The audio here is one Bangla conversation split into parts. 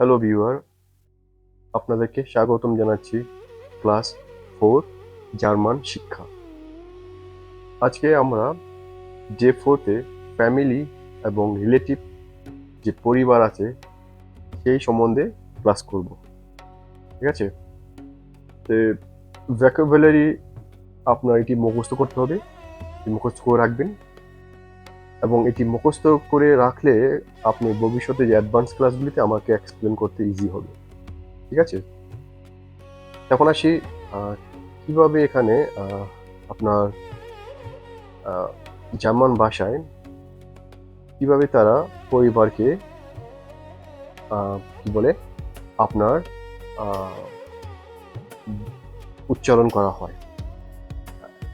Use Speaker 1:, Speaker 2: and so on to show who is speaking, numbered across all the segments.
Speaker 1: হ্যালো ভিউয়ার আপনাদেরকে স্বাগতম জানাচ্ছি ক্লাস ফোর, জার্মান শিক্ষা। আজকে আমরা যে ফোর্থে ফ্যামিলি এবং রিলেটিভ যে পরিবার আছে, সেই সম্বন্ধে ক্লাস করব। ঠিক আছে? তো ভ্যাকাবুলারি আপনার এটি মুখস্থ করতে হবে। মুখস্থ করে রাখবেন। এবং এটি মুখস্থ করে রাখলে আপনি ভবিষ্যতে যে অ্যাডভান্স ক্লাসগুলিতে আমাকে এক্সপ্লেন করতে ইজি হবে। ঠিক আছে? এখন আসি কীভাবে এখানে আপনার জার্মান ভাষায় কীভাবে তারা পরিবারকে কি বলে, আপনার উচ্চারণ করা হয়।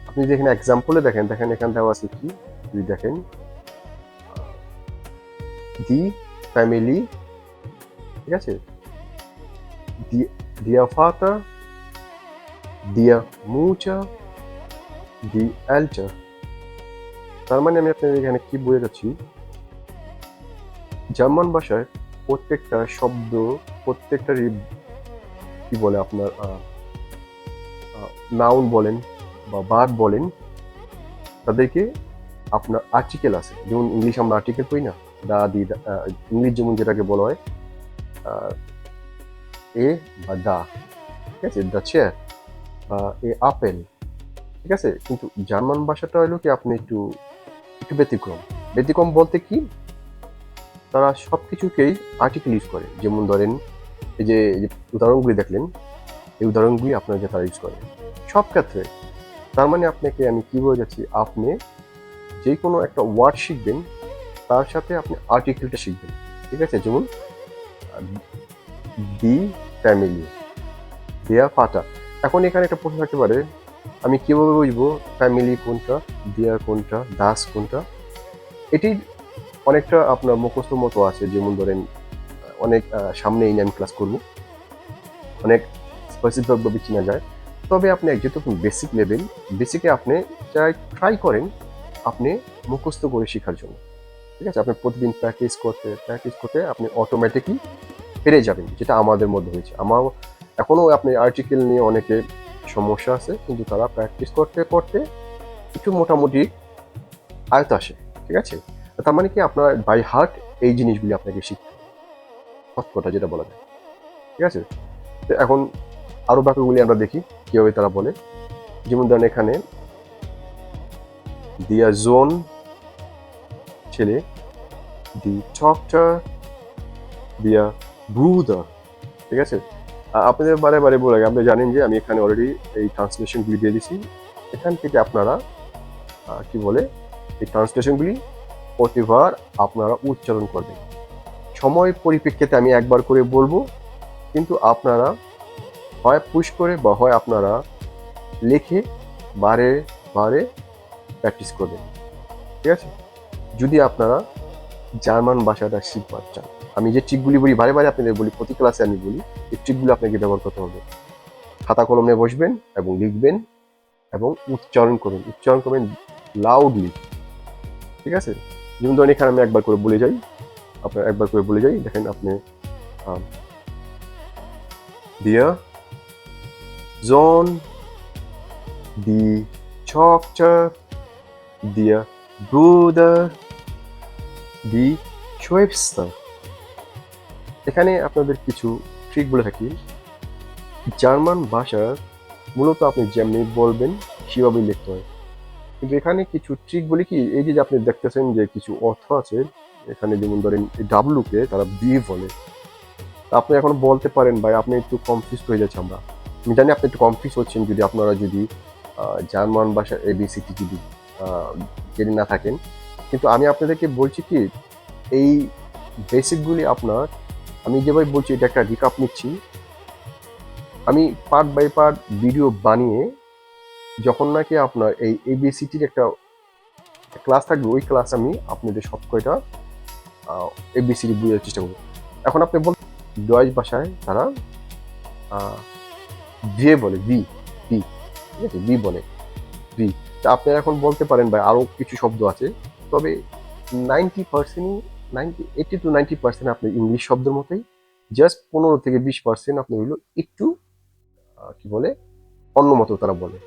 Speaker 1: আপনি যদি এখানে এক্সাম্পলে দেখেন দেখেন এখানে দেওয়া আছে কি? যদি দেখেন দি ফ্যামিলি, ঠিক আছে? দিয়া ফাতার দিয়া মুচার দি অ্যালচার তার মানে আমি আপনাদের এখানে কি বলে যাচ্ছি? জার্মান ভাষায় প্রত্যেকটা শব্দ, প্রত্যেকটারই কি বলে আপনার নাউন বলেন বা বার বলেন, তাদেরকে আপনার আর্টিকেল আছে। যেমন ইংলিশ আমরা আর্টিকেল করি না? দা দি ইংলিশ যেমন যেটাকে বলা হয় এ বা দা ঠিক আছে? দ্য চেয়ার বা এ আপেল, ঠিক আছে? কিন্তু জার্মান ভাষাটা হলো কি, আপনি একটু একটু ব্যতিক্রম। ব্যতিক্রম বলতে কি, তারা সব কিছুকেই আর্টিকেল ইউজ করে। যেমন ধরেন, এই যে উদাহরণগুলি দেখলেন, এই উদাহরণগুলি আপনার যে তারা ইউজ করে। সব ক্ষেত্রে তার মানে আপনাকে আমি কি যাচ্ছি আপনি যে কোনো একটা ওয়ার্ড শিখবেন তার সাথে আপনি আর্টিকেলটা শিখবেন। ঠিক আছে, যেমন দি ফ্যামিলি দেয়া ফাটা। এখন এখানে একটা প্রশ্ন থাকতে পারে, আমি কীভাবে বুঝব ফ্যামিলি কোনটা, দেয়া কোনটা, দাস কোনটা? এটি অনেকটা আপনার মুখস্থ মতো আছে, যেমন ধরেন, অনেক সামনে এই আমি ক্লাস করব। অনেক স্পেসিফিকভাবে চেনা যায়। তবে আপনি যেহেতু বেসিক লেভেল বেসিকে আপনি চাই ট্রাই করেন, আপনি মুখস্থ করে শেখার জন্য। ঠিক আছে? আপনি প্রতিদিন প্র্যাকটিস করতে প্র্যাকটিস করতে আপনি অটোমেটিকলি পেরে যাবেন, যেটা আমাদের মধ্যে হয়েছে। আমার এখনও আপনি আর্টিকেল নিয়ে অনেকে সমস্যা আছে, কিন্তু তারা প্র্যাকটিস করতে করতে একটু মোটামুটি আয়ত আসে, ঠিক আছে? তার মানে কি আপনার বাই হার্ট এই জিনিসগুলি আপনাকে শিখতে। কথা যেটা বলা যায়, ঠিক আছে? তো এখন আরও বাক্যগুলি আমরা দেখি, কীভাবে তারা বলে। যেমন ধরেন এখানে দিয়া জোন ছেলে দি টকটার দিয়া ব্রুদার ঠিক আছে? আপনাদের বারে বারে বলে আপনি জানেন যে আমি এখানে অলরেডি এই ট্রান্সলেশনগুলি দিয়ে দিছি। এখান থেকে আপনারা কি বলে, এই ট্রান্সলেশনগুলি প্রতিবার আপনারা উচ্চারণ করবেন। সময় পরিপ্রেক্ষিতে আমি একবার করে বলব, কিন্তু আপনারা হয় পুশ করে বা হয় আপনারা লিখে বারে বারে প্র্যাকটিস করবেন। ঠিক আছে? যদি আপনারা জার্মান ভাষাটা শিখবার চান আমি যে ট্রিকগুলি বলি বারে বারে আপনাদের বলি প্রতি ক্লাসে আমি বলি এই ট্রিকগুলো আপনাকে ব্যবহার করতে হবে। খাতা কলম নিয়ে বসবেন এবং লিখবেন এবং উচ্চারণ করবেন উচ্চারণ করবেন লাউডলি ঠিক আছে? যেমন ধরেন এখানে আমি একবার করে বলে যাই আপনার একবার করে বলে যাই দেখেন আপনি দিয়া জন দি Tochter, der Bruder, die Schwester. এখানে আপনাদের কিছু ট্রিক বলে থাকি। জার্মান ভাষার মূলত আপনি যেমনি বলবেন, সেভাবেই লিখতে হয়। কিন্তু এখানে কিছু ট্রিক বলি কি, এই যে আপনি দেখতেছেন যে কিছু অর্থ আছে, এখানে যেমন ধরেন ডাব্লুকে তারা বি বলে। আপনি এখন বলতে পারেন, ভাই, আপনি একটু কনফিউজ হয়ে যাচ্ছে আমরা। আমি জানি আপনি একটু কনফিউজ হচ্ছেন যদি আপনারা যদি জার্মান ভাষার এবিসিটি যদি জেনে না থাকেন। কিন্তু আমি আপনাদেরকে বলছি কি, এই বেসিকগুলি আপনার, আমি যেভাবে বলছি এটা একটা রিকাপ নিচ্ছি। আমি পার্ট বাই পার্ট ভিডিও বানিয়ে যখন নাকি আপনার এই এবিসিটির একটা ক্লাস থাকবে, ওই ক্লাস আমি আপনাদের সব কয়টা এবিসিডি বোঝার চেষ্টা করব। এখন আপনি বল ডয়েজ ভাষায় তারা ভি বলে ভি ভি ঠিক আছে? ভি বলে ভি তা আপনি এখন বলতে পারেন ভাই আরও কিছু শব্দ আছে। তবে নাইনটি পার্সেন্টই ninety eighty to ninety percent আপনি ইংলিশ শব্দের মতোই জাস্ট পনেরো থেকে বিশ পার্সেন্ট আপনি হইল একটু কি বলে, অন্য মতো তারা বলে।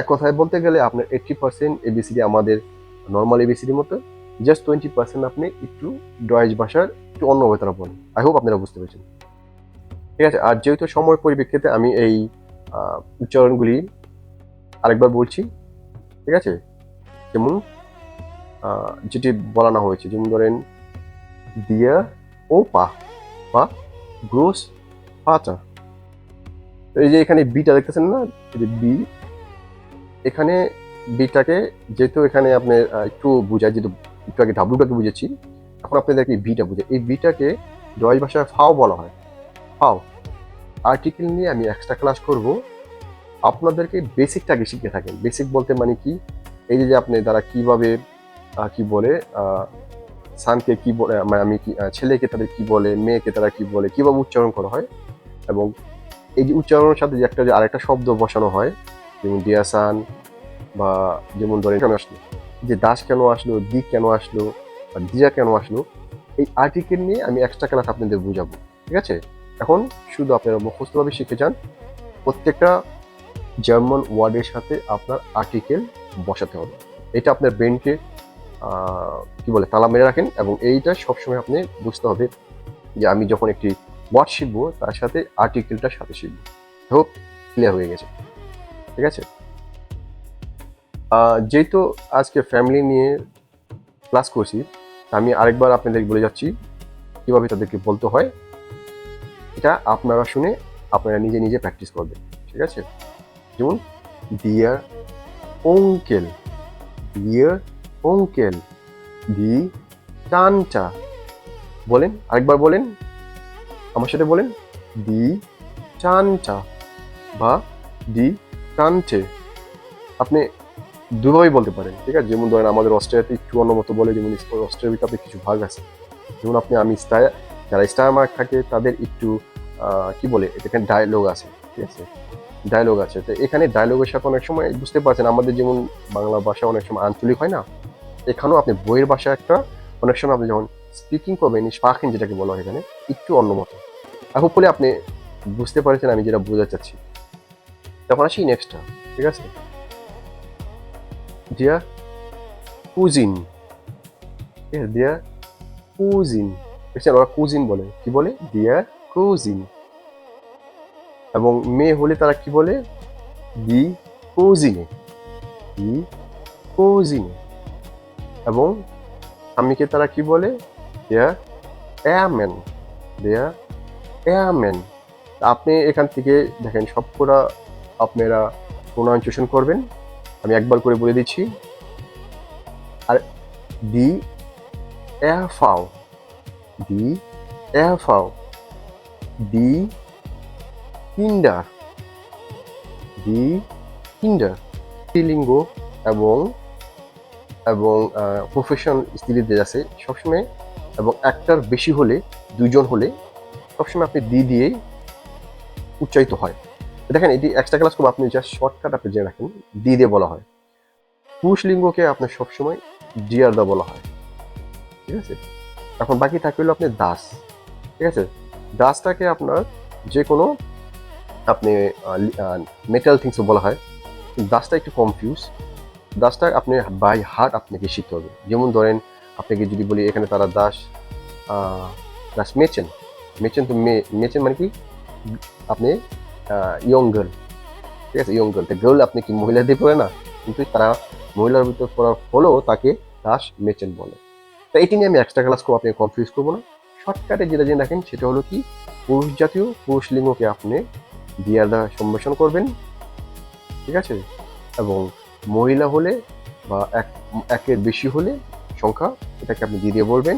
Speaker 1: এক কথায় বলতে গেলে আপনার এইটটি পার্সেন্ট এবিসিডি আমাদের নর্মাল এবিসিডির মতো জাস্ট টোয়েন্টি পার্সেন্ট আপনি একটু ডয়েজ ভাষার একটু অন্যভাবে তারা বলেন আই হোপ আপনারা বুঝতে পেরেছেন। ঠিক আছে, আর যেহেতু সময় পরিপ্রেক্ষিতে আমি এই উচ্চারণগুলি আরেকবার বলছি, ঠিক আছে? যেমন যেটি বলানো হয়েছে, যেমন ধরেন, দিয়া ও পা বা গ্রোস পাটা এই যে এখানে বিটা দেখতেছেন না? যে বি, এখানে বিটাকে যেহেতু এখানে আপনি একটু বুঝায়, যেহেতু একটু আগে ডাব্লুটাকে বুঝেছি, এখন আপনাদেরকে বিটা বুঝে এই বিটাকে ডয়েজ ভাষায় ফাও বলা হয়। ফাও। আর্টিকেল নিয়ে আমি এক্সট্রা ক্লাস করব। আপনাদেরকে বেসিকটা আগে শিখে থাকেন। বেসিক বলতে মানে কি? এই যে আপনি তারা কীভাবে কি বলে সানকে কি বলে মানে আমি কি ছেলেকে তাদের কি বলে, মেয়েকে তারা কি বলে, কীভাবে উচ্চারণ করা হয় এবং এই যে উচ্চারণের সাথে যে একটা যে আরেকটা শব্দ বসানো হয়, যেমন দিয়াসান বা যেমন ধরেন কেন আসলো, যে দাস কেন আসলো দিক কেন আসলো, বা দিয়া কেন আসলো এই আর্টিকেল নিয়ে আমি এক্সট্রা ক্লাস আপনাদের বুঝাবো, ঠিক আছে? এখন শুধু আপনারা মুখস্থভাবে শিখে যান, প্রত্যেকটা জার্মান ওয়ার্ডের সাথে আপনার আর্টিকেল বসাতে হবে। এটা আপনার ব্রেনকে কি বলে, তালা মেরে রাখেন এবং এইটা সবসময় আপনি বুঝতে হবে যে আমি যখন একটি ওয়ার্ড শিখব, তার সাথে আর্টিকেলটার সাথে শিখব। হোক ক্লিয়ার হয়ে গেছে। ঠিক আছে? যেহেতু আজকে ফ্যামিলি নিয়ে ক্লাস করছি আমি আরেকবার আপনাদের বলে যাচ্ছি, কীভাবে তাদেরকে বলতে হয়, এটা আপনারা শুনে আপনারা নিজে নিজে প্র্যাকটিস করবেন। ঠিক আছে? যেমন ডিয়ার অঙ্কেল ডিয়ার অঙ্কেল দি টানটা বলেন, আরেকবার বলেন। আমার সাথে বলেন, দি টানটা বা দি টানটে আপনি দুভাবেই বলতে পারেন, ঠিক আছে? যেমন ধরেন আমাদের অস্ট্রেলিয়াতে একটু অন্য মতো বলে, যেমন অস্ট্রেলিয়ার ভিতরে কিছু ভাগ আছে। যেমন আপনি, আমি স্টার, যারা স্টার মার্ক থাকে, তাদের একটু কি বলে এখানে ডায়লগ আছে, ঠিক আছে? ডায়লগ আছে। তো এখানে ডায়লগের সাথে অনেক সময় বুঝতে পারছেন, আমাদের যেমন বাংলা ভাষা অনেক সময় আঞ্চলিক হয় না? এখানেও আপনি বইয়ের ভাষা একটা, অনেক সময় আপনি যখন স্পিকিং করবেন স্পাকিং যেটাকে বলা হয় এখানে, একটু অন্য মতো। হোপফুলি আপনি বুঝতে পারছেন আমি যেটা বোঝাতে চাচ্ছি। তখন আসি নেক্সটটা ঠিক আছে? ডিয়ার কুজিন ডিয়ার কুজিন দেখছেন ওরা কুজিন বলে, কি বলে? ডিয়ার কুজিন এবং মেয়ে হলে তারা কি বলে? দি কুজিনে দি কুজিনে এবং স্বামীকে তারা কি বলে? এয়ারম্যান আপনি এখান থেকে দেখেন সবকটা আপনারা প্রোনাউন্সিয়েশন করবেন। আমি একবার করে বলে দিচ্ছি। আর দি এয়ার ফাও দি এয়ার ফাও দি কিন্ডার দি কিন্ডার লিঙ্গ এবং এবং প্রফেশন স্ত্রীদের আছে সবসময় এবং একটার বেশি হলে দুজন হলে সবসময় আপনি দি দিয়েই উচ্চারিত হয়। দেখেন, এটি এক্সট্রা ক্লাস করব আপনি জাস্ট শর্টকাট আপনি জেনে রাখেন দি দিয়ে বলা হয়। পুরুষ লিঙ্গকে আপনার সবসময় ডিয়ার দা বলা হয়। ঠিক আছে? এখন বাকি থাকে আপনি দাস। ঠিক আছে? দাসটাকে আপনার যে কোনো আপনি মেটাল থিংসও বলা হয়। দাসটা একটু কনফিউজ দাসটা আপনি বাই হার্ট আপনাকে শিখতে হবে। যেমন ধরেন, আপনাকে যদি বলি, এখানে তারা দাস দাস মেচেন। মেচেন তো মে মেচেন মানে কি? আপনি ইয়ং গার্ল ঠিক আছে? ইয়ং গার্ল তো গার্ল আপনি কি মহিলা দিয়ে পড়ে না? কিন্তু তারা মহিলার ভিতর পড়ার ফলেও তাকে দাস মেচেন বলে। তো এটি নিয়ে আমি এক্সট্রা ক্লাস করব আপনি কনফিউজ করব না। শর্টকাটে যেটা জেনে রাখেন সেটা হলো কি? পুরুষ জাতীয়, পুরুষ লিঙ্গকে আপনি দ্বারা সম্ভাষণ করবেন। ঠিক আছে? এবং মহিলা হলে বা এক, একের বেশি হলে সংখ্যা এটাকে আপনি দিয়ে দিয়ে বলবেন।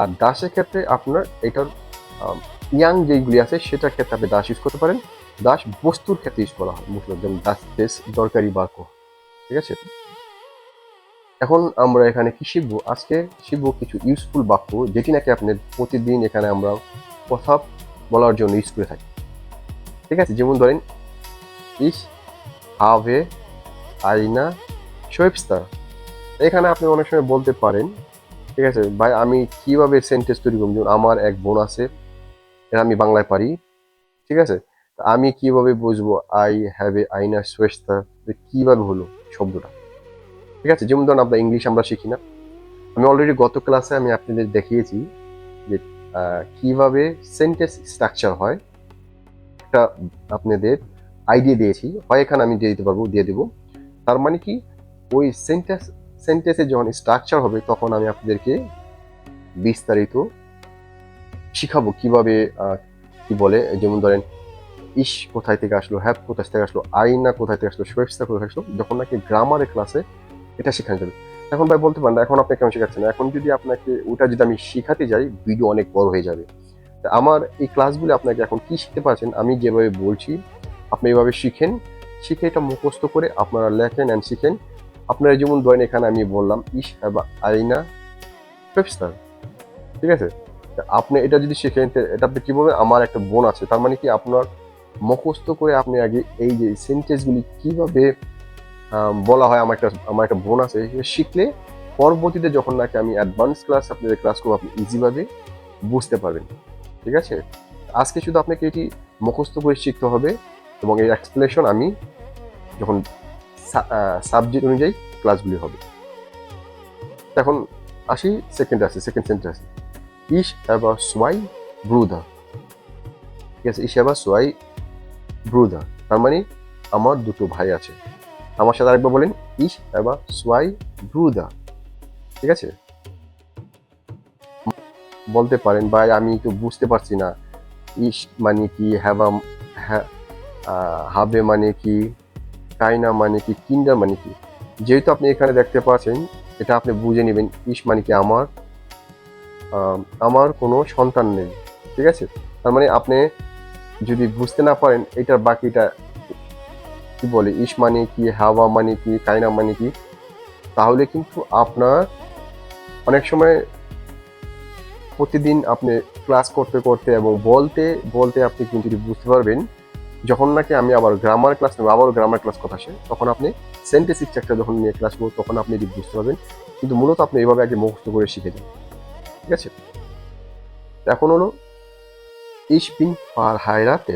Speaker 1: আর দাসের ক্ষেত্রে আপনার এটার ইয়াং যেইগুলি আছে সেটার ক্ষেত্রে আপনি দাস ইউজ করতে পারেন। দাস বস্তুর ক্ষেত্রে ইউজ করা হয়, মুসলিম যেমন দাস দেশ, দরকারি বাক্য ঠিক আছে? এখন আমরা এখানে কি শিখব? আজকে শিখব কিছু ইউজফুল বাক্য যেটি নাকি আপনার প্রতিদিন এখানে আমরা কথা বলার জন্য ইউজ করে থাকি। ঠিক আছে? যেমন ধরেন ইস হাভে আইনা শোয়েবস্তার এখানে আপনি অনেক সময় বলতে পারেন, ঠিক আছে, ভাই, আমি কীভাবে সেন্টেন্স তৈরি করব? যেমন আমার এক বোন আছে এটা আমি বাংলায় পারি, ঠিক আছে? আমি কীভাবে বুঝব আই হ্যাভ এ আইনা সোয়েস্তা কীভাবে হলো শব্দটা, ঠিক আছে? যেমন ধরুন আমরা ইংলিশ আমরা শিখি না। আমি অলরেডি গত ক্লাসে আমি আপনাদের দেখিয়েছি যে কীভাবে সেন্টেন্স স্ট্রাকচার হয়। একটা আপনাদের আইডিয়া দিয়েছি। হয় এখানে আমি দিয়ে দিতে পারব, দিয়ে দেবো। তার মানে কি? ওই সেন্টেন্স সেন্টেন্সের যখন স্ট্রাকচার হবে, তখন আমি আপনাদেরকে বিস্তারিত শিখাবো কীভাবে কি বলে, যেমন ধরেন, ইস কোথায় থেকে আসলো হ্যাপ কোথায় থেকে আসলো, আইনা কোথায় থেকে আসলো সোয়েবসটা কোথায় আসলো, যখন নাকি গ্রামারের ক্লাসে এটা শেখানো যাবে। এখন ভাই বলতে পারেন এখন আপনি কেমন শেখাচ্ছেন? এখন যদি আপনাকে, ওটা যদি আমি শেখাতে যাই ভিডিও অনেক বড় হয়ে যাবে। আমার এই ক্লাসগুলো আপনাকে এখন কি শিখতে পারছেন, আমি যেভাবে বলছি, আপনি এভাবে শিখেন শিখে এটা মুখস্থ করে আপনারা লেখেন অ্যান্ড শিখেন। আপনারা যেমন ধরেন এখানে আমি বললাম ইস বা আইনা সোয়েবস্টার ঠিক আছে? আপনি এটা যদি শিখেন এটা আপনি কীভাবে, আমার একটা বোন আছে, তার মানে কি আপনার মুখস্থ করে আপনি আগে এই যে সেন্টেন্সগুলি কীভাবে বলা হয়, আমার একটা আমার একটা বোন আছে শিখলে পরবর্তীতে যখন নাকি আমি অ্যাডভান্স ক্লাস আপনাদের ক্লাস করব আপনি ইজিভাবে বুঝতে পারবেন। ঠিক আছে? আজকে শুধু আপনাকে এটি মুখস্থ করে শিখতে হবে এবং এই এক্সপ্লেনেশন আমি যখন সাবজেক্ট অনুযায়ী ক্লাসগুলি হবে। এখন আসি সেকেন্ড আছে সেকেন্ড সেন্টেন্স ইস এবার সোয়াই ব্রুদা। ঠিক আছে ইস এবার সোয়াই ব্রুদা। তার মানে আমার দুটো ভাই আছে। আমার সাথে আরেকবার বলেন ইস এবার সোয়াই ব্রুদা। ঠিক আছে? বলতে পারেন, ভাই, আমি তো বুঝতে পারছি না। ইস মানে কি হ্যাবা হ্যাঁ হাবে মানে কি? কাইনা মানে কি কিন্ডার মানে কি? যেহেতু আপনি এখানে দেখতে পাচ্ছেন, এটা আপনি বুঝে নেবেন, ইস মানে কি আমার? আমার কোনো সন্তান নেই, ঠিক আছে? তার মানে আপনি যদি বুঝতে না পারেন, এটার বাকিটা কি বলে, ইস মানে কি, হাওয়া মানে কি কাইনা মানে কি, তাহলে কিন্তু আপনার অনেক সময় প্রতিদিন আপনি ক্লাস করতে করতে এবং বলতে বলতে আপনি কিন্তু বুঝতে পারবেন যখন নাকি আমি আবার গ্রামার ক্লাস নেব, আবারও গ্রামার ক্লাস কথা আসে, তখন আপনি সেন্টেন্স স্ট্রাকচার যখন নিয়ে ক্লাস করব, তখন আপনি যদি বুঝতে পারবেন। কিন্তু মূলত আপনি এভাবে আগে মুখস্থ করে শিখে যান। ঠিক আছে? এখন হলো ইস বিন পার হায়রাতে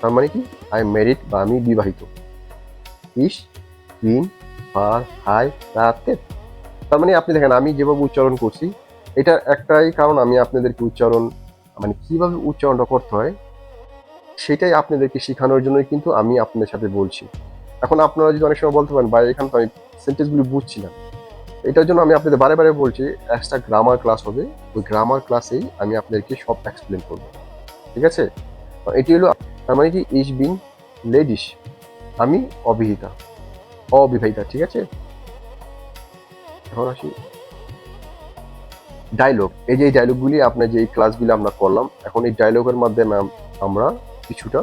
Speaker 1: তার মানে কি? আই ম্যারিড বা আমি বিবাহিত। ইস বিন পার হাই রাতে তার মানে আপনি দেখেন, আমি যেভাবে উচ্চারণ করছি এটা একটাই কারণ আমি আপনাদেরকে উচ্চারণ মানে কীভাবে উচ্চারণটা করতে হয় সেটাই আপনাদেরকে শেখানোর জন্যই কিন্তু আমি আপনাদের সাথে বলছি। এখন আপনারা যদি অনেক সময় বলতে পারেন, ভাই, এখানে তো আমি সেন্টেন্সগুলি বুঝছি না। এটার জন্য আমি আপনাদের বারে বারে বলছি একটা গ্রামার ক্লাস হবে। ওই গ্রামার ক্লাসেই আমি আপনাদেরকে সব এক্সপ্লেন করব। ঠিক আছে? এটি হলো, তার মানে কি? ইস বিন লেডিস আমি অবিহিতা, অবিবাহিতা, ঠিক আছে? এখন আসি। ডায়লগ এই যে ডায়লগগুলি আপনার যে ক্লাসগুলি আমরা করলাম, এখন এই ডায়লগের মাধ্যমে আমরা কিছুটা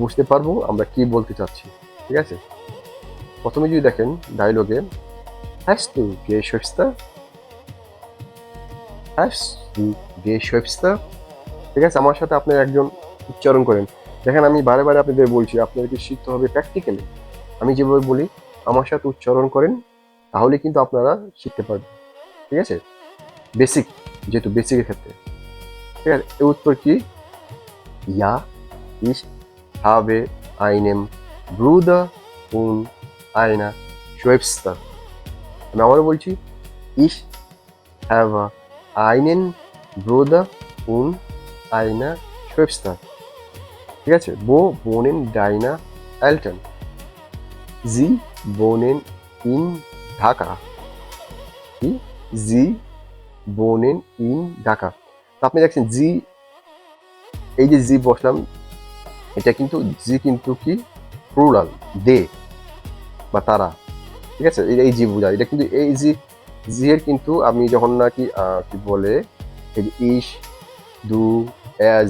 Speaker 1: বুঝতে পারব, আমরা কি বলতে চাচ্ছি, ঠিক আছে? প্রথমে যদি দেখেন ডায়লগে গে শোস্তা হ্যাস টু গে শোস্তা ঠিক আছে, আমার সাথে আপনি একজন উচ্চারণ করেন। দেখেন, আমি বারে বারে আপনাদের বলছি আপনাদেরকে শিখতে হবে প্র্যাকটিক্যালি আমি যেভাবে বলি, আমার সাথে উচ্চারণ করেন, তাহলে কিন্তু আপনারা শিখতে পারবেন, ঠিক আছে? বেসিক যেহেতু বেসিকের ক্ষেত্রে, ঠিক আছে? উত্তর কি? ইয়া ইস habe einen Bruder und eine Schwester আমি আবারও বলছি ich habe einen Bruder und eine Schwester ঠিক আছে wo wohnen deine Eltern sie wohnen in Dhaka কি sie wohnen in Dhaka তো আপনি দেখছেন জি এই যে জি বসলাম এটা কিন্তু জি কিন্তু কি? প্লুরাল দে বা তারা। ঠিক আছে? এই- জি বোঝায় এটা কিন্তু এই জি জি এর কিন্তু আমি যখন নাকি কি বলে, এই যে ইস দু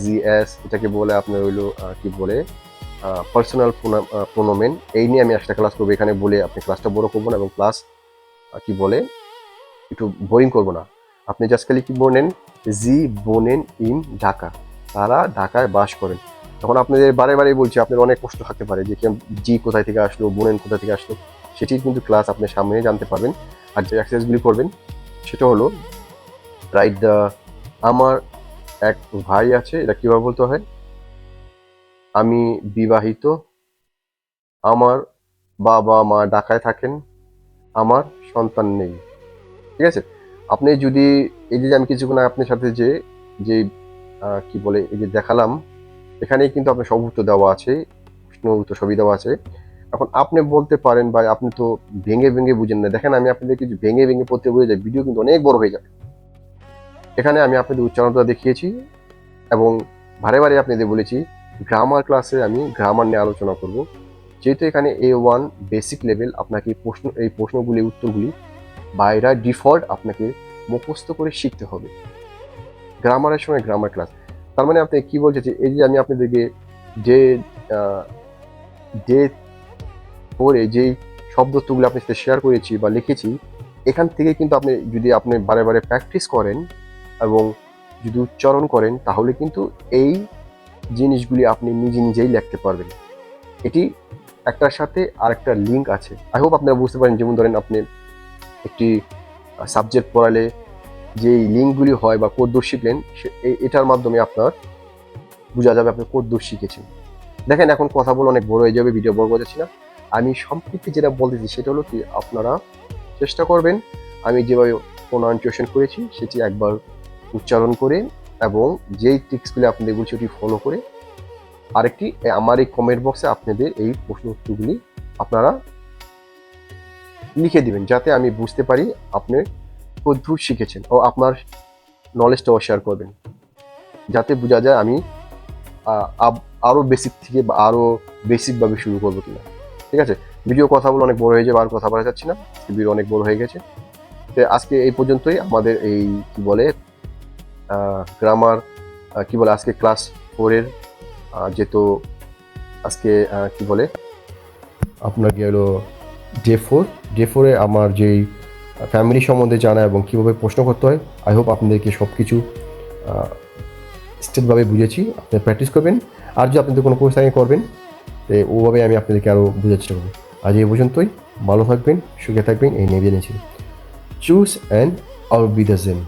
Speaker 1: জি, এস, এটাকে বলে আপনার হইল কি বলে পার্সোনাল প্রোনোমেন এই নিয়ে আমি একটা ক্লাস করব। এখানে বলে আপনি ক্লাসটা বড় করব না এবং ক্লাস কি বলে, একটু বোরিং করব না। আপনি জাস্ট খালি কি বলেন, জি বোনেন ইন ঢাকা। তারা ঢাকায় বাস করেন। তখন আপনাদের বারে বারে বলছি, আপনার অনেক কষ্ট থাকতে পারে, যে জি কোথায় থেকে আসলো, বোনেন কোথা থেকে আসলো, সেটির কিন্তু ক্লাস আপনি সামনে জানতে পারবেন। আর যে এক্সারসাইজগুলি করবেন, সেটা হলো রাইট দ্য আমার এক ভাই আছে, এটা কীভাবে বলতে হয়? আমি বিবাহিত, আমার বাবা মা ঢাকায় থাকেন, আমার সন্তান নেই। ঠিক আছে? আপনি যদি, এই যে আমি কিছুক্ষণ আপনার সাথে যে যে কি বলে, এই যে দেখালাম এখানেই কিন্তু আপনার সব উত্তর দেওয়া আছে উত্তর সবই দেওয়া আছে। এখন আপনি বলতে পারেন ভাই, আপনি তো ভেঙে ভেঙে বুঝেন না। দেখেন, আমি আপনাদের কিছু ভেঙে ভেঙে পড়তে বলে যাই, ভিডিও কিন্তু অনেক বড় হয়ে যাবে। এখানে আমি আপনাদের উচ্চারণটা দেখিয়েছি এবং ভারে ভারে আপনাদের বলেছি গ্রামার ক্লাসে আমি গ্রামার নিয়ে আলোচনা করব। যেহেতু এখানে এ ওয়ান বেসিক লেভেল আপনাকে প্রশ্ন, এই প্রশ্নগুলি, উত্তরগুলি বাইরা ডিফল্ট আপনাকে মুখস্থ করে শিখতে হবে। গ্রামারের সময় গ্রামার ক্লাস তার মানে আপনি কি বলছে এই যে আমি আপনাদেরকে যে যে পড়ে যেই শব্দগুলো আপনার সাথে শেয়ার করেছি বা লিখেছি, এখান থেকে কিন্তু আপনি যদি আপনি বারে বারে প্র্যাকটিস করেন এবং যদি উচ্চারণ করেন, তাহলে কিন্তু এই জিনিসগুলি আপনি নিজে নিজেই লিখতে পারবেন। এটি একটার সাথে আরেকটা লিঙ্ক আছে। আই হোপ আপনারা বুঝতে পারেন, যেমন ধরেন আপনি একটি সাবজেক্ট পড়ালে যেই লিঙ্কগুলি হয় বা কোড দোষ শিখলেন এটার মাধ্যমে আপনার বোঝা যাবে আপনি কোড দোষ শিখেছেন দেখেন এখন কথা বলে অনেক বড় হয়ে যাবে ভিডিও বড় যাচ্ছি না। আমি সম্পৃক্তি যেটা বলতেছি সেটা হলো কি, আপনারা চেষ্টা করবেন, আমি যেভাবে প্রোনাউন্সিয়েশন করেছি সেটি একবার উচ্চারণ করে এবং যেই ট্রিক্সগুলি আপনাদের বলছি ওটি ফলো করে আরেকটি আমার এই কমেন্ট বক্সে আপনাদের এই প্রশ্ন উত্তরগুলি আপনারা লিখে দিবেন, যাতে আমি বুঝতে পারি আপনি কদ্দূর শিখেছেন ও আপনার নলেজটাও শেয়ার করবেন। যাতে বোঝা যায় আমি আরও বেসিক থেকে বা আরও বেসিকভাবে শুরু করব কিনা। ঠিক আছে? ভিডিও কথা বলে অনেক বড় হয়ে যাবে, আর কথা বলা যাচ্ছে না। ভিডিও অনেক বড় হয়ে গেছে। তো আজকে এই পর্যন্তই। আমাদের এই, কি বলে গ্রামার কি বলে, আজকে ক্লাস ফোরের যেহেতু আজকে কি বলে আপনার হলো ডে ফোর ডে ফোরে আমার যেই ফ্যামিলি সম্বন্ধে জানা এবং কীভাবে প্রশ্ন করতে হয় আই হোপ আপনাদেরকে সব কিছু স্টেটভাবে বুঝেছি, আপনি প্র্যাকটিস করবেন। আর যদি আপনাদের কোনো কোর্স আগে করবেন, তো ওভাবে আমি আপনাদেরকে আরও বোঝার চেষ্টা করব। আজ এই পর্যন্তই, ভালো থাকবেন, সুখে থাকবেন, এই নিয়ে জেনেছি choose and out be the gen